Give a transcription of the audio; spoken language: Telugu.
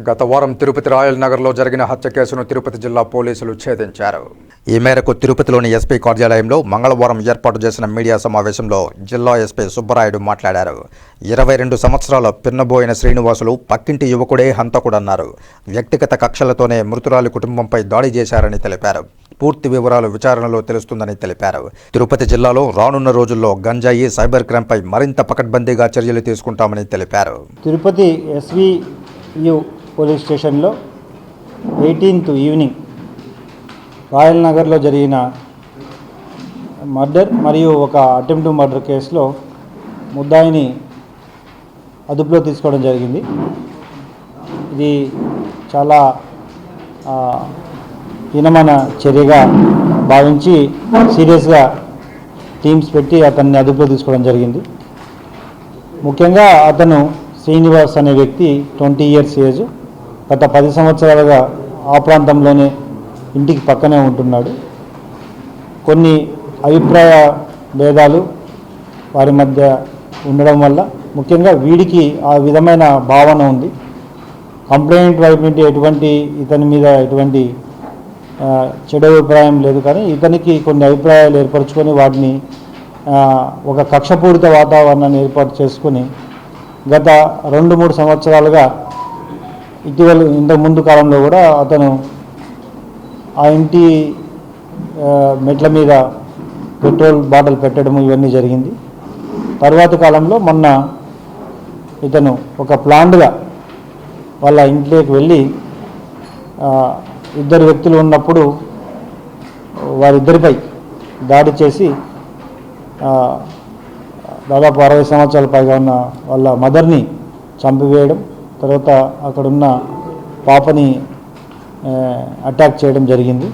గత వారం తిరుపతి రాయల్ నగర్లో జరిగిన హత్య కేసును తిరుపతి జిల్లా పోలీసులు ఛేదించారు. ఈ మేరకు తిరుపతిలోని ఎస్పీ కార్యాలయంలో మంగళవారం ఏర్పాటు చేసిన మీడియా సమావేశంలో జిల్లా ఎస్పీ సుబ్బరాయుడు మాట్లాడారు. ఇరవై రెండు సంవత్సరాల పిన్నబోయిన శ్రీనివాసులు పక్కింటి యువకుడే హంతకుడన్నారు. వ్యక్తిగత కక్షలతోనే మృతురాలి కుటుంబంపై దాడి చేశారని తెలిపారు. పూర్తి వివరాలు విచారణలో తెలుస్తుందని తెలిపారు. తిరుపతి జిల్లాలో రానున్న రోజుల్లో గంజాయి సైబర్ క్రైమ్పై మరింత పకడ్బందీగా చర్యలు తీసుకుంటామని తెలిపారు. తిరుపతి ఎస్వీయు పోలీస్ స్టేషన్లో ఎయిటీన్త్ ఈవినింగ్ రాయల్ నగర్లో జరిగిన మర్డర్ మరియు ఒక అటెంప్ట్ మర్డర్ కేసులో ముద్దాయిని అదుపులో తీసుకోవడం జరిగింది. ఇది చాలా హీనమైన చర్యగా భావించి సీరియస్గా టీమ్స్ పెట్టి అతన్ని అదుపులో తీసుకోవడం జరిగింది. ముఖ్యంగా అతను శ్రీనివాస్ అనే వ్యక్తి ట్వంటీ ఇయర్స్ ఏజ్ గత పది సంవత్సరాలుగా ఆ ప్రాంతంలోనే ఇంటికి పక్కనే ఉంటున్నాడు. కొన్ని అభిప్రాయ భేదాలు వారి మధ్య ఉండడం వల్ల ముఖ్యంగా వీడికి ఆ విధమైన భావన ఉంది. కంప్లైంట్ వైపు నుండి ఎటువంటి ఇతని మీద ఎటువంటి చెడు అభిప్రాయం లేదు కానీ ఇతనికి కొన్ని అభిప్రాయాలు ఏర్పరచుకొని వాటిని ఒక కక్షపూరిత వాతావరణాన్ని ఏర్పాటు చేసుకొని గత రెండు మూడు సంవత్సరాలుగా ఇటీవల ఇంతకు ముందు కాలంలో కూడా అతను ఆ ఇంటి మెట్ల మీద పెట్రోల్ బాటిల్ పెట్టడం ఇవన్నీ జరిగింది. తర్వాత కాలంలో మొన్న ఇతను ఒక ప్లాండ్గా వాళ్ళ ఇంట్లోకి వెళ్ళి ఇద్దరు వ్యక్తులు ఉన్నప్పుడు వారిద్దరిపై దాడి చేసి దాదాపు అరవై సంవత్సరాల పైగా ఉన్న వాళ్ళ మదర్ని చంపివేయడం తర్వాత అక్కడున్న పాపని అటాక్ చేయడం జరిగింది.